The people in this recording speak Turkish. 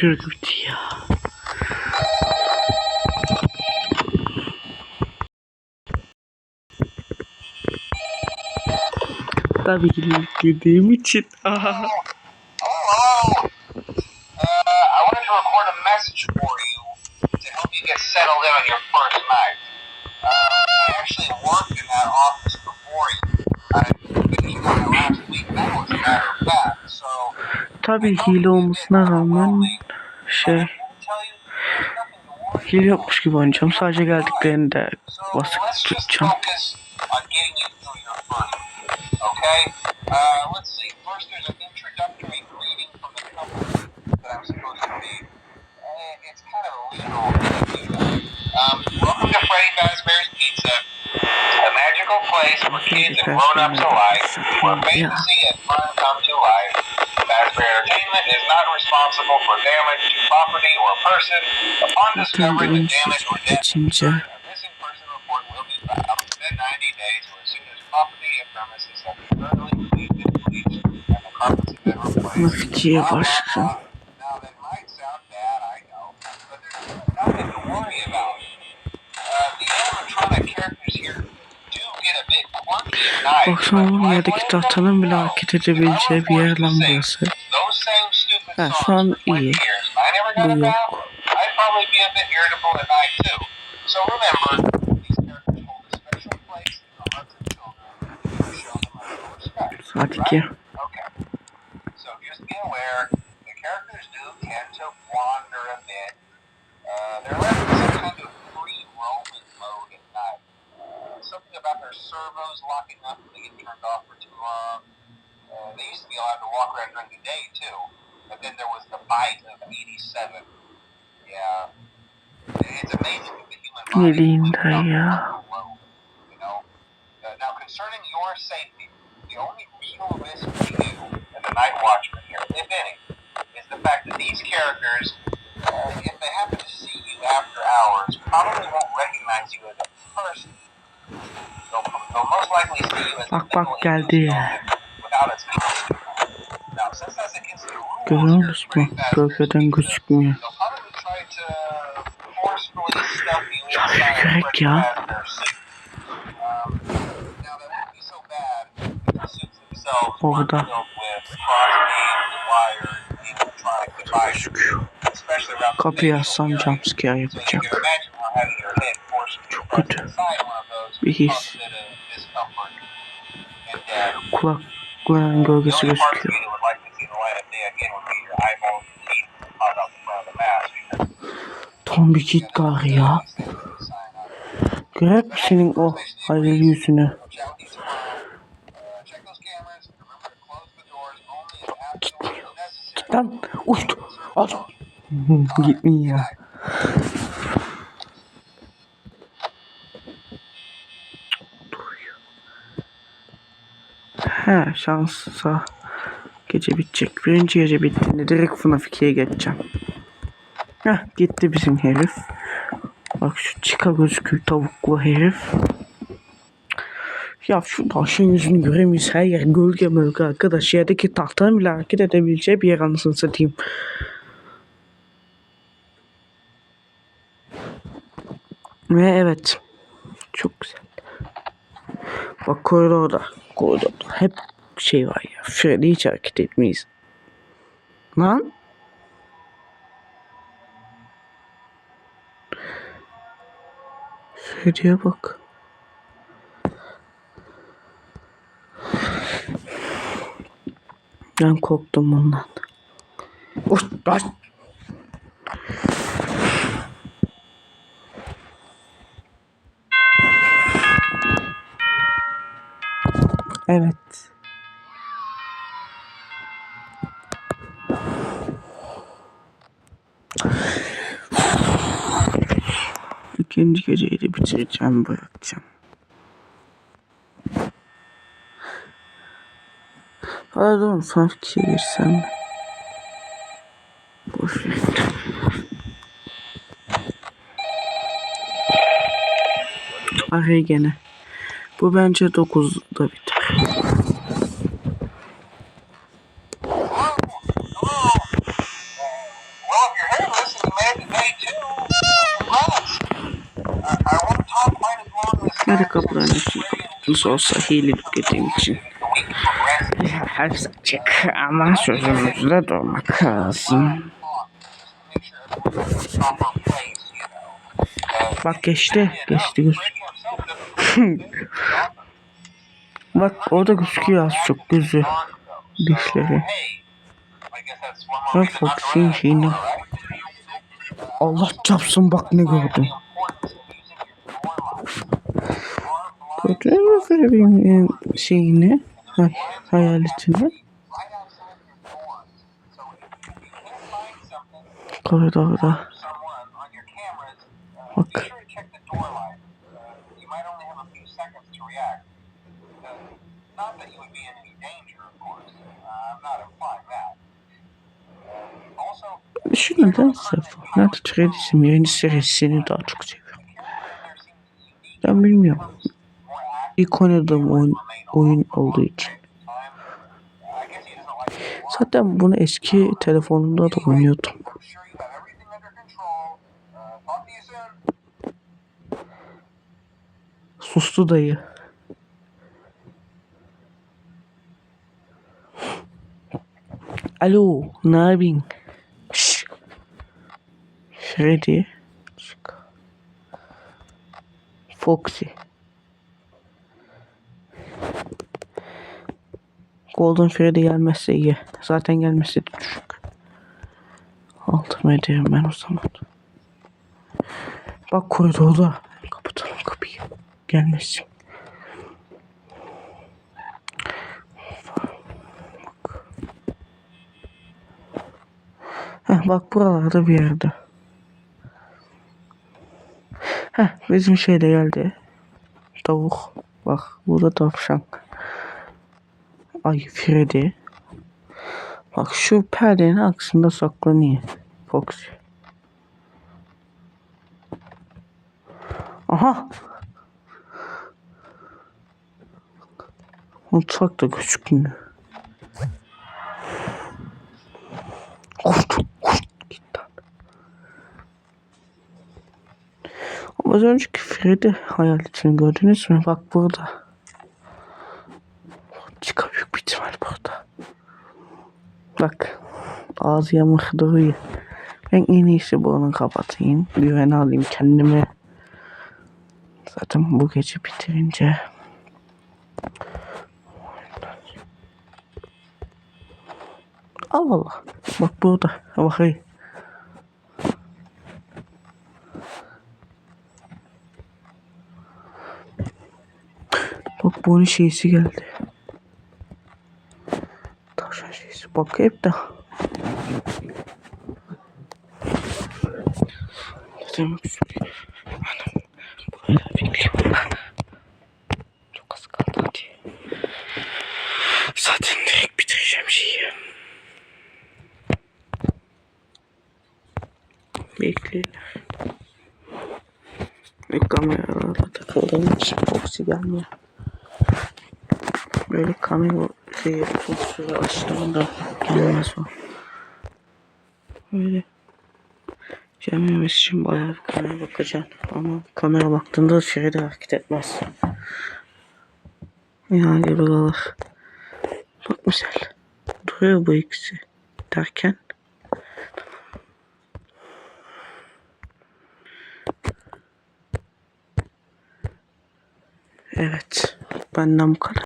gördük ya. Tabii ki yüklediğim için. settled in on your first night. Uh, I actually worked in that office. Tabii hile olmasına rağmen şey hile yokmuş gibi oynayacağım. Sadece basıp let's just tutacağım. Uh. Uh. Um, welcome to Freddy Fazbear's Pizza, a magical place for kids and grown-ups alike, where fantasy and fun come to life. Not responsible for damage to property or person upon discovery oyunsuz damage or a missing person report will be filed within 90 days or as soon as property and premises have been thoroughly cleaned and bleached and the carpets have been replaced. Now that might sound bad, I know, but there's nothing to worry about. Uh, the animatronic characters here. Baksana oğlum yerdeki tahtanın bile hareket edebileceği bir yer lan burası. Those same stupid Ha, şu songs an for 20 iyi. years. I never got Bu a yok. bath. I'd probably be a bit irritable at night too. So remember, these characters hold a special place in the hearts of children. You show them a little respect. Right? Okay. So just be aware, the characters do tend to wander a bit. Uh, they're left in some kind of free roaming mode at night. Uh, something about their servos locking up when they get turned off for too long. Uh, they used to be allowed to walk around during the day too, bite of '87. Yeah, it's amazing that the human body de You know. Uh, now, concerning your safety, the only real risk to you Night Watchman here, if any, is the fact that these characters, uh, if they happen to see you after hours, probably won't recognize you as a person. They'll, they'll most likely see you as a Bak, bak, mental geldi ya. Stuff you Şöyle inside yürek Freddy ya. Orada. Gözüküyor. Kapıyı açsam jumpscare yapacak. Çok kötü. Bir his. Kulakların gölgesi gözüküyor. Tam bir kit gar ya. Görek senin o hayırlı yüzünü. Git lan. Uçtu. Al. Gitmiyor ya. He şansa gece bitecek. Birinci gece bittiğinde direkt FNAF 2'ye geçeceğim. Heh gitti bizim herif. Bak şu çıka gözüküyor tavuklu herif. Ya şu taşın yüzünü göremeyiz. Her yer gölge mölge arkadaş. Yerdeki tahtanın bile hareket edebileceği bir yer anasını satayım. Ve evet. Çok güzel. Bak koridorda. Koridorda. Hep şey var ya. Freddy hiç hareket etmeyiz. Lan. Freddy'ye bak. Ben korktum. Uş, baş. Evet. İkinci geceyi de bitireceğim, bırakacağım. Pardon, son ikiye girsem mi? Boş ver. Araya gene. Bu bence 9'da biter. Kapattınız olsa hilelik ettiğim için. Hepsi açık ama sözümüzde durmak lazım. Bak geçti. Geçti. Bak orada gözüküyor az çok gözü. Dişleri. Ya Fox'in şeyini. Allah çapsın bak ne gördüm. Gördün mü Freddy'nin şeyini? Hay, hayaletini. Koridorda. Bak. Not that you would be in any danger, of course. Uh, I'm not implying that. Uh, also, Şu nedense Fortnite Freddy'sin birinci serisini daha çok seviyorum. Ben bilmiyorum. İlk oynadığım oyun, oyun olduğu için. Zaten bunu eski telefonumda da oynuyordum. Sustu dayı. Alo, ne yapayım? Şşş. Freddy. Foxy. Golden Freddy gelmezse iyi. Zaten gelmezse düşük. Altıma ederim ben o zaman. Bak koridorda. Kapatalım kapıyı. Gelmesin. Bak. Heh, bak buralarda bir yerde. Heh, bizim şey de geldi. Tavuk. Bak burada tavşan. Ay Freddy. Bak şu perdenin aksında saklanıyor. Foxy. Aha. Mutfakta gözükmüyor. Koştu, koştu gitti. Az önceki Freddy hayaletini gördünüz mü? Bak burada. Çıka büyük bir ihtimal burada. Bak. Ağzı yamuk duruyor. Ben en iyisi bunu kapatayım. Güven alayım kendime. Zaten bu gece bitirince Allah Allah. Bak burada. Bakayım. Bak bunun şeysi geldi. Tavşan şeysi. Bak hep de. Demek istiyorum. Anam. Böyle bekliyorum. Çok az kaldı hadi. Zaten direkt bitireceğim şeyi. Bekleyin. Ve kameralarla takıldığım için Foxy gelmiyor. Böyle kamera şeyi Foxy'yi açtığımda gelmez o. Böyle gelmemesi için bayağı bir kamera bakacaksın. Ama kamera baktığında şey de hareket etmez. Yani kalır. Bak mesela. Duruyor bu ikisi. Derken Evet. Benden bu kadar.